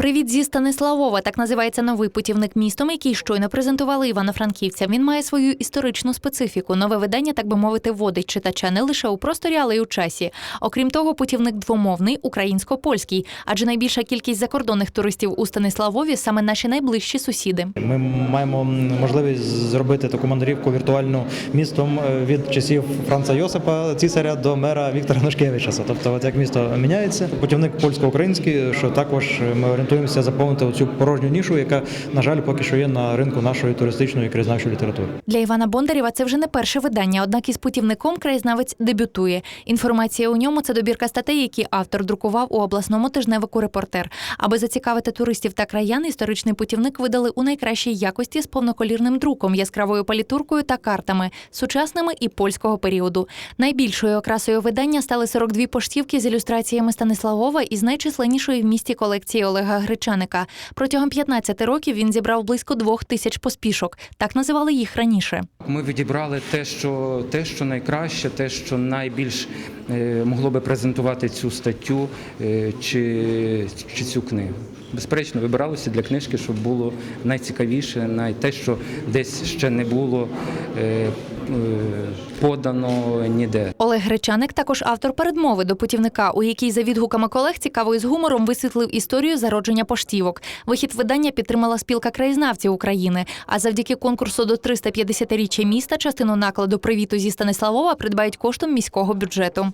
Привіт зі Станиславова. Так називається новий путівник містом, який щойно презентували івано-франківцям. Він має свою історичну специфіку. Нове видання, так би мовити, водить читача не лише у просторі, але й у часі. Окрім того, путівник двомовний українсько-польський, адже найбільша кількість закордонних туристів у Станиславові саме наші найближчі сусіди. Ми маємо можливість зробити таку мандрівку віртуальну містом е, від часів Франца Йосипа Цісаря до мера Віктора Нушкевича. Тобто, от як місто міняється, путівник польсько-український, що також ми орієнтуємося заповнити цю порожню нішу, яка на жаль поки що є на ринку нашої туристичної і краєзнавчої літератури. Для Івана Бондарєва це вже не перше видання, однак із путівником краєзнавець дебютує. Інформація у ньому це добірка статей, які автор друкував у обласному тижневику Репортер. Аби зацікавити туристів та краян, історичний путівник видали у найкращій якості з повноколірним друком, яскравою палітуркою та картами, сучасними і польського періоду. Найбільшою окрасою видання стали 42 поштівки з ілюстраціями Станиславова із найчисленнішої в місті колекції Олега Гречаника. Протягом 15 років він зібрав близько двох тисяч поспішок. Так називали їх раніше. Ми відібрали те, що те, що найкраще, те, що найбільш е, могло би презентувати цю статтю е, чи, чи цю книгу. Безперечно, вибиралося для книжки, щоб було найцікавіше, най те, що десь ще не було е, подано ніде. Олег Гречаник також автор передмови до путівника, у якій за відгуками колег цікаво і з гумором висвітлив історію зародження поштівок. Вихід видання підтримала спілка краєзнавців України. А завдяки конкурсу до 350-річчя міста частину накладу привіту зі Станиславова придбають коштом міського бюджету.